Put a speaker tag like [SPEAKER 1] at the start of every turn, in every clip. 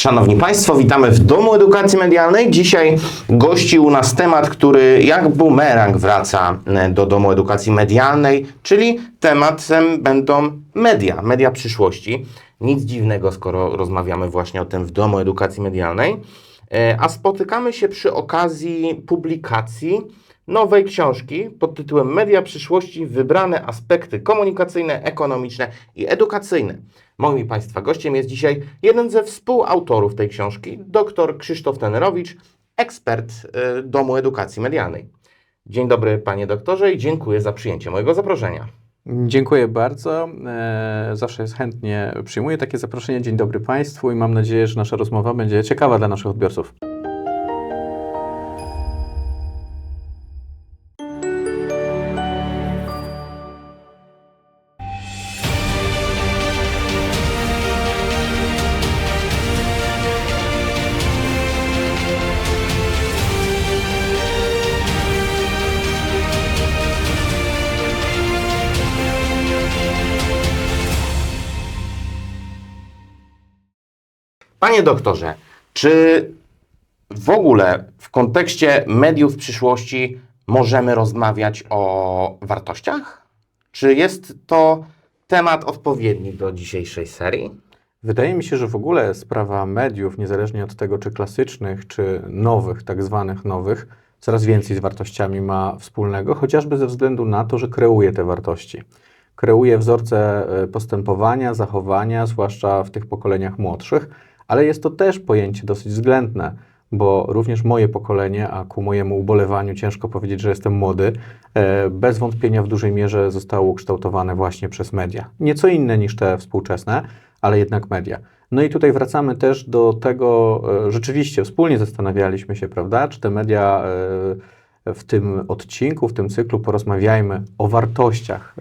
[SPEAKER 1] Szanowni Państwo, witamy w Domu Edukacji Medialnej. Dzisiaj gości u nas temat, który jak bumerang wraca e, do Domu Edukacji Medialnej, czyli tematem będą media, media przyszłości. Nic dziwnego, skoro rozmawiamy właśnie o tym w Domu Edukacji Medialnej. E, A spotykamy się przy okazji publikacji nowej książki pod tytułem Media przyszłości wybrane aspekty komunikacyjne, ekonomiczne i edukacyjne. Moim Państwa gościem jest dzisiaj jeden ze współautorów tej książki, dr Krzysztof Tenerowicz, ekspert y, Domu Edukacji Medialnej. Dzień dobry Panie doktorze i dziękuję za przyjęcie mojego zaproszenia.
[SPEAKER 2] Dziękuję bardzo. E, Zawsze chętnie przyjmuję takie zaproszenie. Dzień dobry Państwu i mam nadzieję, że nasza rozmowa będzie ciekawa dla naszych odbiorców.
[SPEAKER 1] Panie doktorze, czy w ogóle w kontekście mediów przyszłości możemy rozmawiać o wartościach? Czy jest to temat odpowiedni do dzisiejszej serii?
[SPEAKER 2] Wydaje mi się, że w ogóle sprawa mediów, niezależnie od tego, czy klasycznych, czy nowych, tak zwanych nowych, coraz więcej z wartościami ma wspólnego, chociażby ze względu na to, że kreuje te wartości. Kreuje wzorce e, postępowania, zachowania, zwłaszcza w tych pokoleniach młodszych, ale jest to też pojęcie dosyć względne, bo również moje pokolenie, a ku mojemu ubolewaniu ciężko powiedzieć, że jestem młody, e, bez wątpienia w dużej mierze zostało ukształtowane właśnie przez media. Nieco inne niż te współczesne, ale jednak media. No i tutaj wracamy też do tego, e, rzeczywiście wspólnie zastanawialiśmy się, prawda, czy te media e, w tym odcinku, w tym cyklu porozmawiajmy o wartościach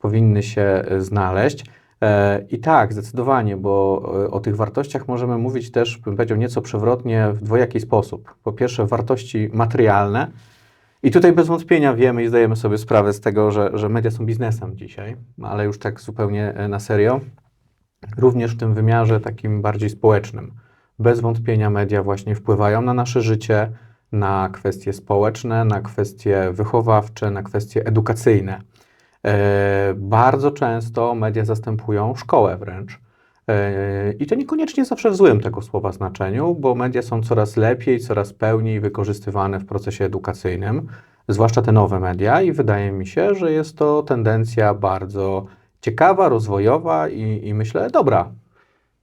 [SPEAKER 2] powinny się znaleźć. E, I tak, zdecydowanie, bo e, o tych wartościach możemy mówić też, bym powiedział, nieco przewrotnie w dwojaki sposób. Po pierwsze, wartości materialne. I tutaj bez wątpienia wiemy i zdajemy sobie sprawę z tego, że, że media są biznesem dzisiaj, ale już tak zupełnie e, na serio. Również w tym wymiarze takim bardziej społecznym. Bez wątpienia media właśnie wpływają na nasze życie, na kwestie społeczne, na kwestie wychowawcze, na kwestie edukacyjne. E, Bardzo często media zastępują szkołę wręcz. E, I to niekoniecznie zawsze w złym tego słowa znaczeniu, bo media są coraz lepiej, coraz pełniej wykorzystywane w procesie edukacyjnym, zwłaszcza te nowe media, i wydaje mi się, że jest to tendencja bardzo ciekawa, rozwojowa i, i myślę dobra.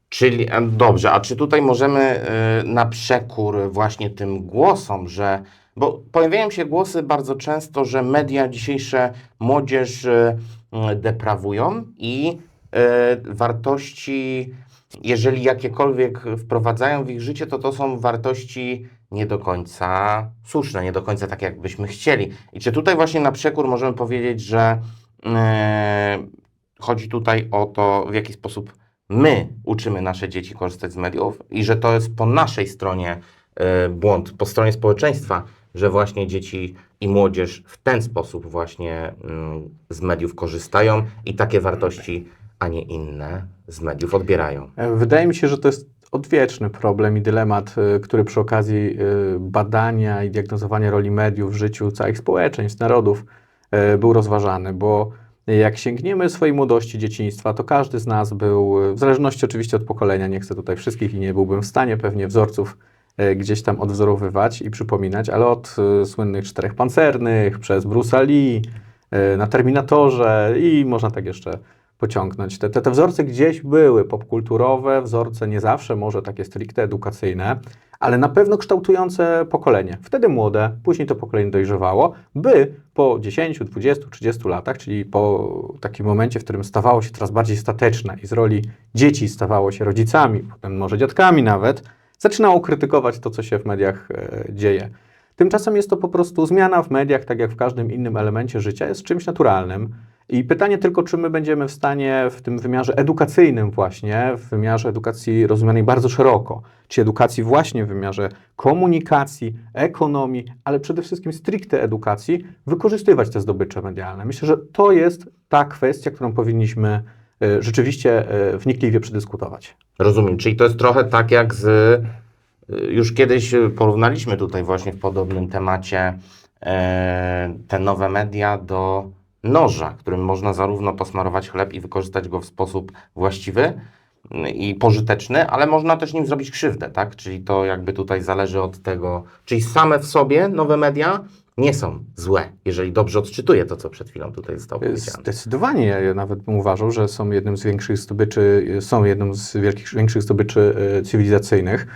[SPEAKER 1] Czyli dobrze, a czy tutaj możemy e, na przekór właśnie tym głosom, że. Bo pojawiają się głosy bardzo często, że media dzisiejsze młodzież e, m, deprawują i e, wartości, jeżeli jakiekolwiek wprowadzają w ich życie, to to są wartości nie do końca słuszne, nie do końca tak, jakbyśmy chcieli. I czy tutaj właśnie na przekór możemy powiedzieć, że chodzi tutaj o to, w jaki sposób my uczymy nasze dzieci korzystać z mediów i że to jest po naszej stronie błąd, po stronie społeczeństwa, że właśnie dzieci i młodzież w ten sposób właśnie mm, z mediów korzystają i takie wartości, a nie inne z mediów odbierają.
[SPEAKER 2] Wydaje mi się, że to jest odwieczny problem i dylemat, y, który przy okazji y, badania i diagnozowania roli mediów w życiu całych społeczeństw, narodów y, był rozważany, bo jak sięgniemy swojej młodości, dzieciństwa, to każdy z nas był, w zależności oczywiście od pokolenia, nie chcę tutaj wszystkich i nie byłbym w stanie pewnie wzorców gdzieś tam odwzorowywać i przypominać, ale od y, słynnych czterech pancernych, przez Bruce'a Lee, y, na Terminatorze i można tak jeszcze pociągnąć. Te, te, te wzorce gdzieś były popkulturowe, wzorce nie zawsze może takie stricte edukacyjne, ale na pewno kształtujące pokolenie. Wtedy młode, później to pokolenie dojrzewało, by po 10, 20, 30 latach, czyli po takim momencie, w którym stawało się coraz bardziej stateczne i z roli dzieci stawało się rodzicami, potem może dziadkami nawet, zaczynało krytykować to, co się w mediach e, dzieje. Tymczasem jest to po prostu zmiana w mediach, tak jak w każdym innym elemencie życia, jest czymś naturalnym. I pytanie tylko, czy my będziemy w stanie w tym wymiarze edukacyjnym właśnie, w wymiarze edukacji rozumianej bardzo szeroko, czy edukacji właśnie w wymiarze komunikacji, ekonomii, ale przede wszystkim stricte edukacji, wykorzystywać te zdobycze medialne. Myślę, że to jest ta kwestia, którą powinniśmy rzeczywiście y, wnikliwie przedyskutować.
[SPEAKER 1] Rozumiem, czyli to jest trochę tak jak z. y, Już kiedyś y, porównaliśmy tutaj właśnie w podobnym temacie e, te nowe media do noża, którym można zarówno posmarować chleb i wykorzystać go w sposób właściwy y, i pożyteczny, ale można też nim zrobić krzywdę, tak? Czyli to jakby tutaj zależy od tego, czyli same w sobie nowe media nie są złe, jeżeli dobrze odczytuję to, co przed chwilą tutaj zostało powiedziane.
[SPEAKER 2] Zdecydowanie, ja nawet bym uważał, że są jednym z większych zdobyczy, są jedną z wielkich, większych zdobyczy e, cywilizacyjnych.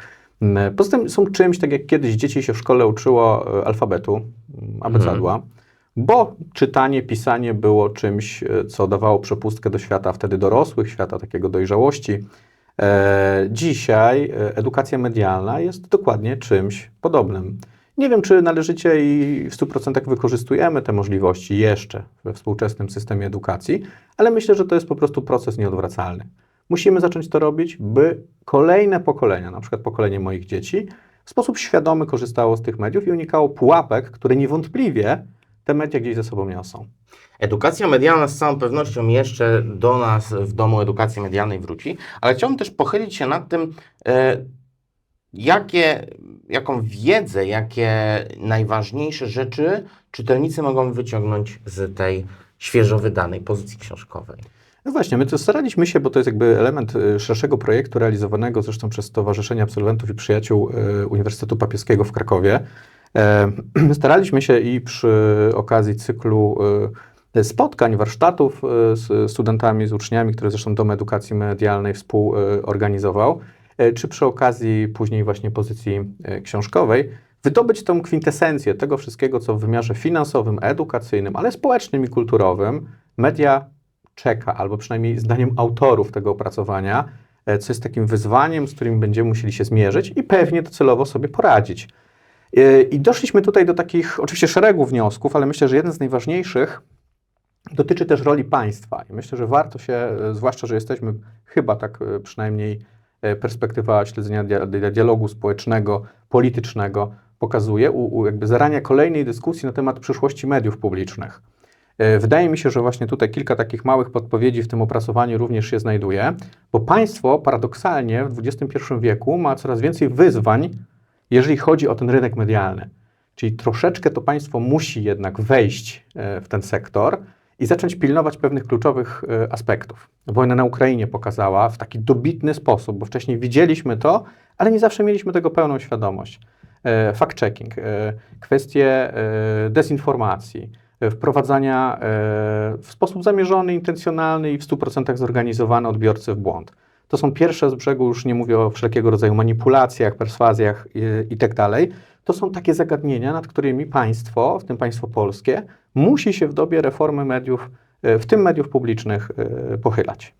[SPEAKER 2] Mm, Poza tym są czymś, tak jak kiedyś dzieci się w szkole uczyło e, alfabetu, mm, abecadła, bo czytanie, pisanie było czymś, e, co dawało przepustkę do świata wtedy dorosłych, świata takiego dojrzałości. E, dzisiaj e, edukacja medialna jest dokładnie czymś podobnym. Nie wiem, czy należycie i w 100% wykorzystujemy te możliwości jeszcze we współczesnym systemie edukacji, ale myślę, że to jest po prostu proces nieodwracalny. Musimy zacząć to robić, by kolejne pokolenia, na przykład pokolenie moich dzieci, w sposób świadomy korzystało z tych mediów i unikało pułapek, które niewątpliwie te media gdzieś ze sobą niosą.
[SPEAKER 1] Edukacja medialna z całą pewnością jeszcze do nas w domu edukacji medialnej wróci, ale chciałbym też pochylić się nad tym, e, jakie, jaką wiedzę, jakie najważniejsze rzeczy czytelnicy mogą wyciągnąć z tej świeżo wydanej pozycji książkowej.
[SPEAKER 2] No właśnie, my to staraliśmy się, bo to jest jakby element y, szerszego projektu realizowanego zresztą przez Stowarzyszenie Absolwentów i Przyjaciół y, Uniwersytetu Papieskiego w Krakowie. E, Staraliśmy się i przy okazji cyklu y, spotkań, warsztatów z studentami, z uczniami, które zresztą Dom Edukacji Medialnej współorganizował, czy przy okazji później właśnie pozycji e, książkowej, wydobyć tą kwintesencję tego wszystkiego, co w wymiarze finansowym, edukacyjnym, ale społecznym i kulturowym media czeka, albo przynajmniej zdaniem autorów tego opracowania, e, co jest takim wyzwaniem, z którym będziemy musieli się zmierzyć i pewnie docelowo sobie poradzić. E, I doszliśmy tutaj do takich, oczywiście szeregu wniosków, ale myślę, że jeden z najważniejszych dotyczy też roli państwa. I myślę, że warto się, e, zwłaszcza, że jesteśmy chyba tak e, przynajmniej e, perspektywa śledzenia dia- dia- dialogu społecznego, politycznego pokazuje, u, u jakby zarania kolejnej dyskusji na temat przyszłości mediów publicznych. E, Wydaje mi się, że właśnie tutaj kilka takich małych podpowiedzi w tym opracowaniu również się znajduje, bo państwo paradoksalnie w XXI wieku ma coraz więcej wyzwań, jeżeli chodzi o ten rynek medialny. Czyli troszeczkę to państwo musi jednak wejść e, w ten sektor i zacząć pilnować pewnych kluczowych e, aspektów. Wojna na Ukrainie pokazała w taki dobitny sposób, bo wcześniej widzieliśmy to, ale nie zawsze mieliśmy tego pełną świadomość. E, Fact-checking, e, kwestie dezinformacji, wprowadzania w sposób zamierzony, intencjonalny i w 100% zorganizowany odbiorcy w błąd. To są pierwsze z brzegu, już nie mówię o wszelkiego rodzaju manipulacjach, perswazjach i, i tak. To są takie zagadnienia, nad którymi państwo, w tym państwo polskie, musi się w dobie reformy mediów, e, w tym mediów publicznych, e, pochylać.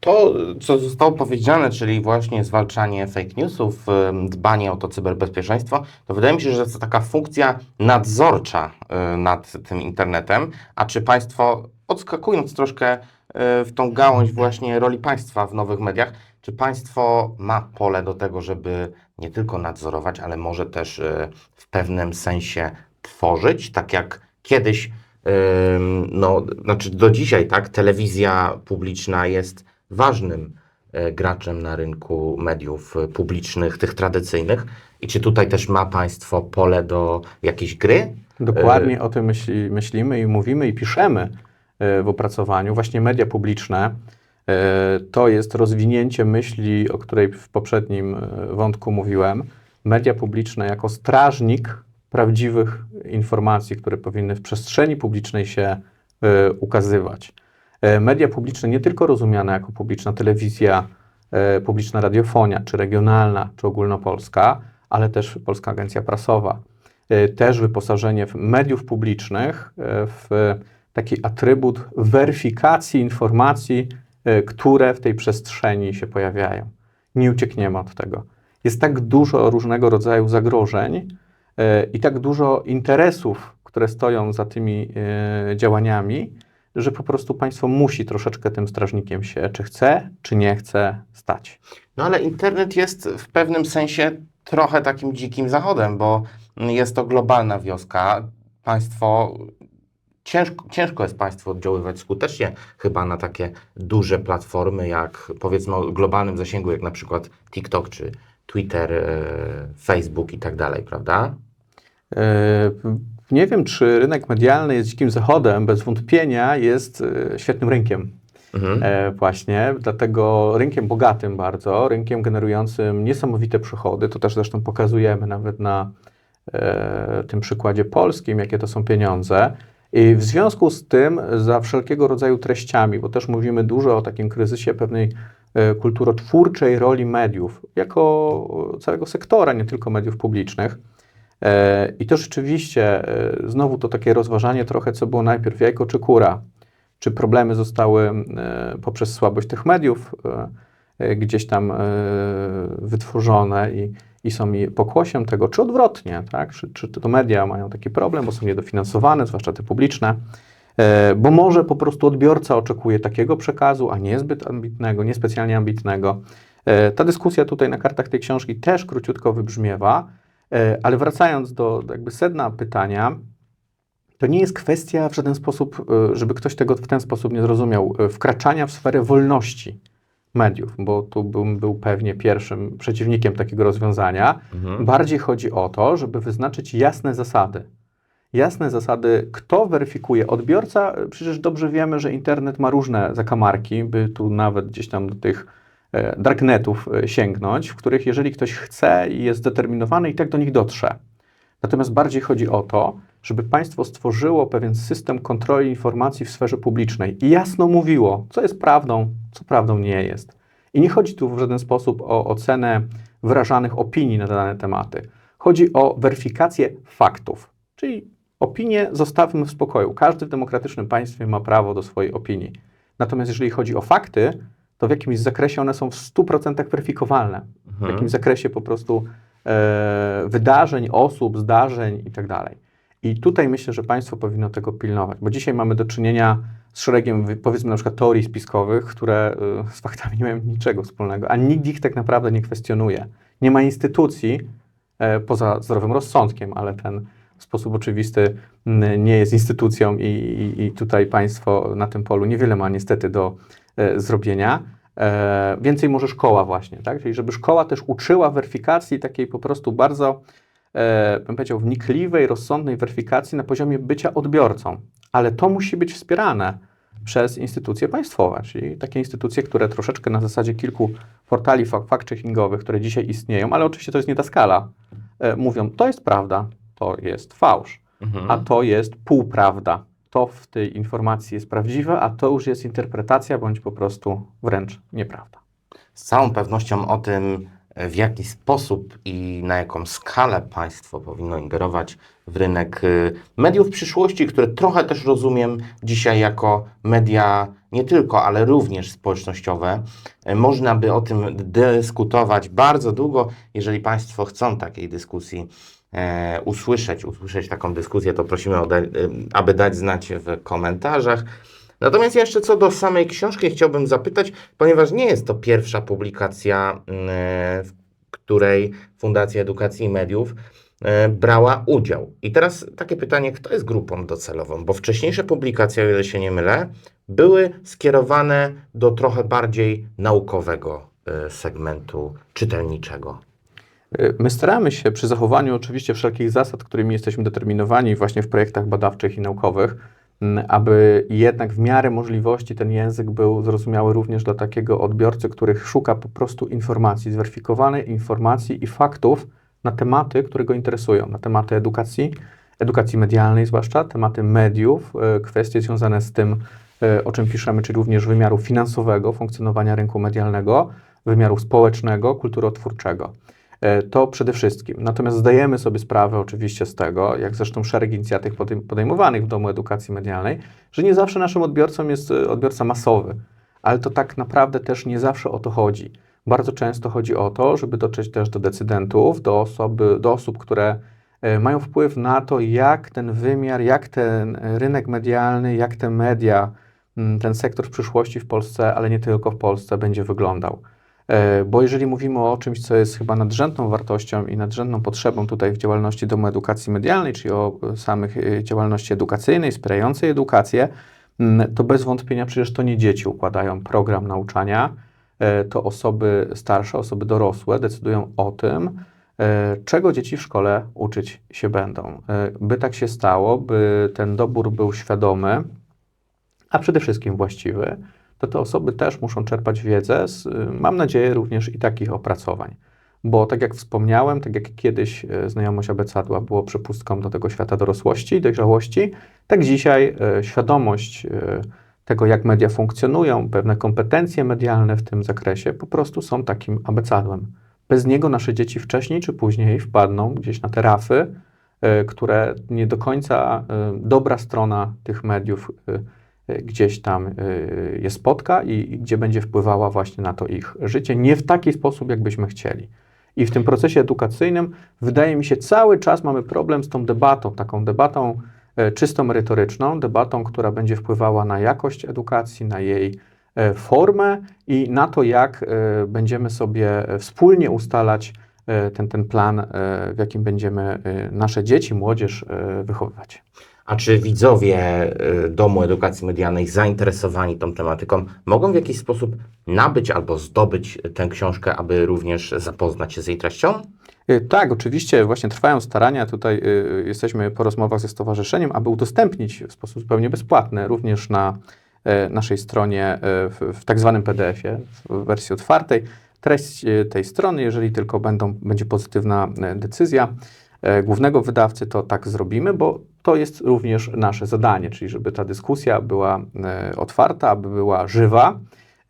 [SPEAKER 1] To, co zostało powiedziane, czyli właśnie zwalczanie fake newsów, dbanie o to cyberbezpieczeństwo, to wydaje mi się, że to taka funkcja nadzorcza y, nad tym internetem. A czy państwo, odskakując troszkę w tą gałąź właśnie roli państwa w nowych mediach, czy państwo ma pole do tego, żeby nie tylko nadzorować, ale może też y, w pewnym sensie tworzyć, tak jak kiedyś no, znaczy do dzisiaj, tak, telewizja publiczna jest ważnym e, graczem na rynku mediów e, publicznych, tych tradycyjnych. I czy tutaj też ma Państwo pole do jakiejś gry?
[SPEAKER 2] Dokładnie o tym myśli, myślimy i mówimy i piszemy e, w opracowaniu. Właśnie media publiczne e, to jest rozwinięcie myśli, o której w poprzednim e, wątku mówiłem. Media publiczne jako strażnik prawdziwych informacji, które powinny w przestrzeni publicznej się e, ukazywać. E, Media publiczne nie tylko rozumiane jako publiczna telewizja, e, publiczna radiofonia, czy regionalna, czy ogólnopolska, ale też Polska Agencja Prasowa. E, Też wyposażenie mediów publicznych e, w taki atrybut weryfikacji informacji, e, które w tej przestrzeni się pojawiają. Nie uciekniemy od tego. Jest tak dużo różnego rodzaju zagrożeń e, i tak dużo interesów, które stoją za tymi e, działaniami, że po prostu państwo musi troszeczkę tym strażnikiem się, czy chce, czy nie chce, stać.
[SPEAKER 1] No ale internet jest w pewnym sensie trochę takim dzikim zachodem, bo jest to globalna wioska. Państwo ciężko, ciężko jest państwu oddziaływać skutecznie chyba na takie duże platformy, jak powiedzmy o globalnym zasięgu, jak na przykład TikTok czy Twitter, e, Facebook i tak dalej, prawda?
[SPEAKER 2] E, Nie wiem, czy rynek medialny jest dzikim zachodem, bez wątpienia jest e, świetnym rynkiem.
[SPEAKER 1] Mhm.
[SPEAKER 2] Właśnie, dlatego rynkiem bogatym bardzo, rynkiem generującym niesamowite przychody, to też zresztą pokazujemy nawet na tym przykładzie polskim, jakie to są pieniądze. I w związku z tym za wszelkiego rodzaju treściami, bo też mówimy dużo o takim kryzysie pewnej e, kulturotwórczej roli mediów, jako całego sektora, nie tylko mediów publicznych. E, I to rzeczywiście, e, znowu to takie rozważanie trochę, co było najpierw, jajko czy kura czy problemy zostały poprzez słabość tych mediów gdzieś tam wytworzone i, i są pokłosiem tego, czy odwrotnie, tak? Czy, czy to media mają taki problem, bo są niedofinansowane, zwłaszcza te publiczne, e, bo może po prostu odbiorca oczekuje takiego przekazu, a nie zbyt ambitnego, niespecjalnie ambitnego. E, Ta dyskusja tutaj na kartach tej książki też króciutko wybrzmiewa, e, ale wracając do jakby sedna pytania, to nie jest kwestia w żaden sposób, żeby ktoś tego w ten sposób nie zrozumiał, wkraczania w sferę wolności mediów, bo tu bym był pewnie pierwszym przeciwnikiem takiego rozwiązania.
[SPEAKER 1] Mhm.
[SPEAKER 2] Bardziej chodzi o to, żeby wyznaczyć jasne zasady. Jasne zasady, kto weryfikuje. Odbiorca, przecież dobrze wiemy, że internet ma różne zakamarki, by tu nawet gdzieś tam do tych e, darknetów e, sięgnąć, w których jeżeli ktoś chce i jest zdeterminowany, i tak do nich dotrze. Natomiast bardziej chodzi o to, żeby państwo stworzyło pewien system kontroli informacji w sferze publicznej i jasno mówiło, co jest prawdą, co prawdą nie jest. I nie chodzi tu w żaden sposób o ocenę wyrażanych opinii na dane tematy. Chodzi o weryfikację faktów, czyli opinie zostawmy w spokoju. Każdy w demokratycznym państwie ma prawo do swojej opinii. Natomiast jeżeli chodzi o fakty, to w jakimś zakresie one są w 100% weryfikowalne. W
[SPEAKER 1] Mhm.
[SPEAKER 2] jakimś zakresie po prostu e, wydarzeń, osób, zdarzeń i tak. I tutaj myślę, że państwo powinno tego pilnować, bo dzisiaj mamy do czynienia z szeregiem, powiedzmy na przykład teorii spiskowych, które e, z faktami nie mają niczego wspólnego, a nikt ich tak naprawdę nie kwestionuje. Nie ma instytucji e, poza zdrowym rozsądkiem, ale ten w sposób oczywisty nie jest instytucją i, i, i tutaj państwo na tym polu niewiele ma niestety do e, zrobienia. E, więcej może szkoła właśnie, tak? Czyli żeby szkoła też uczyła weryfikacji takiej po prostu bardzo, bym powiedział, wnikliwej, rozsądnej weryfikacji na poziomie bycia odbiorcą. Ale to musi być wspierane przez instytucje państwowe, czyli takie instytucje, które troszeczkę na zasadzie kilku portali fact-checkingowych, które dzisiaj istnieją, ale oczywiście to jest nie ta skala, e, mówią, to jest prawda, to jest fałsz,
[SPEAKER 1] Mhm.
[SPEAKER 2] a to jest półprawda. To w tej informacji jest prawdziwe, a to już jest interpretacja bądź po prostu wręcz nieprawda.
[SPEAKER 1] Z całą pewnością o tym, w jaki sposób i na jaką skalę państwo powinno ingerować w rynek y, mediów przyszłości, które trochę też rozumiem dzisiaj jako media nie tylko, ale również społecznościowe. Y, Można by o tym dyskutować bardzo długo. Jeżeli Państwo chcą takiej dyskusji e, usłyszeć, usłyszeć taką dyskusję, to prosimy, da, y, aby dać znać w komentarzach. Natomiast jeszcze co do samej książki chciałbym zapytać, ponieważ nie jest to pierwsza publikacja, mm, w której Fundacja Edukacji i Mediów e, brała udział. I teraz takie pytanie, kto jest grupą docelową? Bo wcześniejsze publikacje, o ile się nie mylę, były skierowane do trochę bardziej naukowego e, segmentu czytelniczego.
[SPEAKER 2] My staramy się przy zachowaniu oczywiście wszelkich zasad, którymi jesteśmy determinowani właśnie w projektach badawczych i naukowych, aby jednak w miarę możliwości ten język był zrozumiały również dla takiego odbiorcy, który szuka po prostu informacji, zweryfikowanej informacji i faktów na tematy, które go interesują, na tematy edukacji, edukacji medialnej zwłaszcza, tematy mediów, e, kwestie związane z tym, e, o czym piszemy, czyli również wymiaru finansowego, funkcjonowania rynku medialnego, wymiaru społecznego, kulturotwórczego. E, To przede wszystkim. Natomiast zdajemy sobie sprawę oczywiście z tego, jak zresztą szereg inicjatyw podejm- podejmowanych w Domu Edukacji Medialnej, że nie zawsze naszym odbiorcą jest e, odbiorca masowy, ale to tak naprawdę też nie zawsze o to chodzi. Bardzo często chodzi o to, żeby dotrzeć też do decydentów, do, osoby, do osób, które e, mają wpływ na to, jak ten wymiar, jak ten rynek medialny, jak te media, ten sektor w przyszłości w Polsce, ale nie tylko w Polsce, będzie wyglądał. E, Bo jeżeli mówimy o czymś, co jest chyba nadrzędną wartością i nadrzędną potrzebą tutaj w działalności Domu Edukacji Medialnej, czyli o e, samych e, działalności edukacyjnej, wspierającej edukację, mm, to bez wątpienia przecież to nie dzieci układają program nauczania, to osoby starsze, osoby dorosłe decydują o tym, czego dzieci w szkole uczyć się będą. By tak się stało, by ten dobór był świadomy, a przede wszystkim właściwy, to te osoby też muszą czerpać wiedzę z, y, mam nadzieję, również i takich opracowań. Bo tak jak wspomniałem, tak jak kiedyś y, znajomość abecadła było przepustką do tego świata dorosłości i dojrzałości, tak dzisiaj y, świadomość tego, jak media funkcjonują, pewne kompetencje medialne w tym zakresie po prostu są takim abecadłem. Bez niego nasze dzieci wcześniej czy później wpadną gdzieś na te rafy, które nie do końca dobra strona tych mediów gdzieś tam y, je spotka i, gdzie będzie wpływała właśnie na to ich życie, nie w taki sposób, jakbyśmy chcieli. I w tym procesie edukacyjnym, wydaje mi się, cały czas mamy problem z tą debatą, taką debatą e, czysto merytoryczną, debatą, która będzie wpływała na jakość edukacji, na jej e, formę i na to, jak e, będziemy sobie wspólnie ustalać ten, ten plan, w jakim będziemy nasze dzieci, młodzież wychowywać.
[SPEAKER 1] A czy widzowie y, Domu Edukacji Medialnej zainteresowani tą tematyką mogą w jakiś sposób nabyć albo zdobyć tę książkę, aby również zapoznać się z jej treścią?
[SPEAKER 2] Y, Tak, oczywiście właśnie trwają starania. Tutaj y, jesteśmy po rozmowach ze stowarzyszeniem, aby udostępnić w sposób zupełnie bezpłatny również na naszej stronie w, tak zwanym PDF-ie, w wersji otwartej, treść tej strony. Jeżeli tylko będą, będzie pozytywna decyzja głównego wydawcy, to tak zrobimy, bo to jest również nasze zadanie, czyli żeby ta dyskusja była e, otwarta, aby była żywa.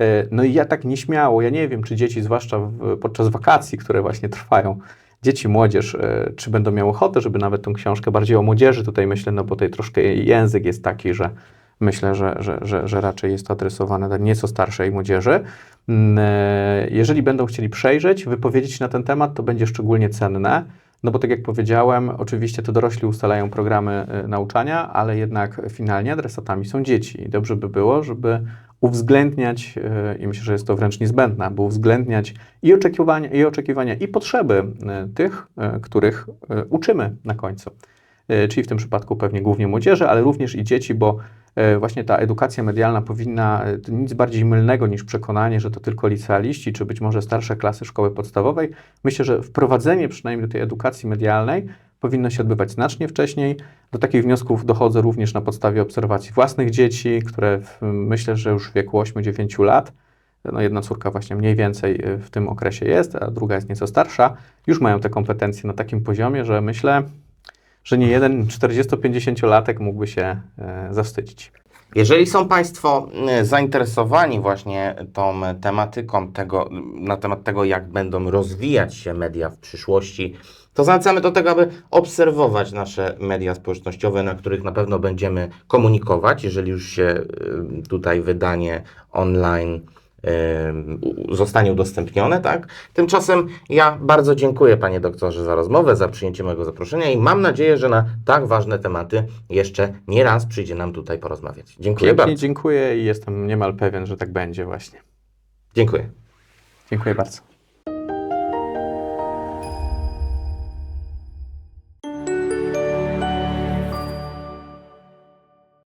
[SPEAKER 2] E, No i ja tak nieśmiało, ja nie wiem, czy dzieci, zwłaszcza podczas wakacji, które właśnie trwają, dzieci, młodzież, e, czy będą miały ochotę, żeby nawet tą książkę bardziej o młodzieży tutaj myślę, no bo tutaj troszkę język jest taki, że myślę, że, że, że, że raczej jest to adresowane do nieco starszej młodzieży. Mm, e, Jeżeli będą chcieli przejrzeć, wypowiedzieć na ten temat, to będzie szczególnie cenne. No bo tak jak powiedziałem, oczywiście to dorośli ustalają programy e, nauczania, ale jednak finalnie adresatami są dzieci. I dobrze by było, żeby uwzględniać, e, i myślę, że jest to wręcz niezbędne, aby uwzględniać i oczekiwania, i, oczekiwania, i potrzeby e, tych, których uczymy na końcu. Czyli w tym przypadku pewnie głównie młodzieży, ale również i dzieci, bo właśnie ta edukacja medialna powinna e, nic bardziej mylnego niż przekonanie, że to tylko licealiści, czy być może starsze klasy szkoły podstawowej. Myślę, że wprowadzenie przynajmniej do tej edukacji medialnej powinno się odbywać znacznie wcześniej. Do takich wniosków dochodzę również na podstawie obserwacji własnych dzieci, które w, myślę, że już w wieku 8-9 lat, no jedna córka właśnie mniej więcej e, w tym okresie jest, a druga jest nieco starsza, już mają te kompetencje na takim poziomie, że myślę, że nie jeden 40-50-latek mógłby się e, zawstydzić.
[SPEAKER 1] Jeżeli są Państwo y, zainteresowani właśnie tą tematyką tego, na temat tego, jak będą rozwijać się media w przyszłości, to zachęcamy do tego, aby obserwować nasze media społecznościowe, na których na pewno będziemy komunikować, jeżeli już się y, tutaj wydanie online zostanie udostępnione, tak? Tymczasem ja bardzo dziękuję Panie Doktorze za rozmowę, za przyjęcie mojego zaproszenia i mam nadzieję, że na tak ważne tematy jeszcze nie raz przyjdzie nam tutaj porozmawiać. Dziękuję
[SPEAKER 2] Pięknie
[SPEAKER 1] bardzo.
[SPEAKER 2] dziękuję i jestem niemal pewien, że tak będzie właśnie.
[SPEAKER 1] Dziękuję.
[SPEAKER 2] Dziękuję bardzo.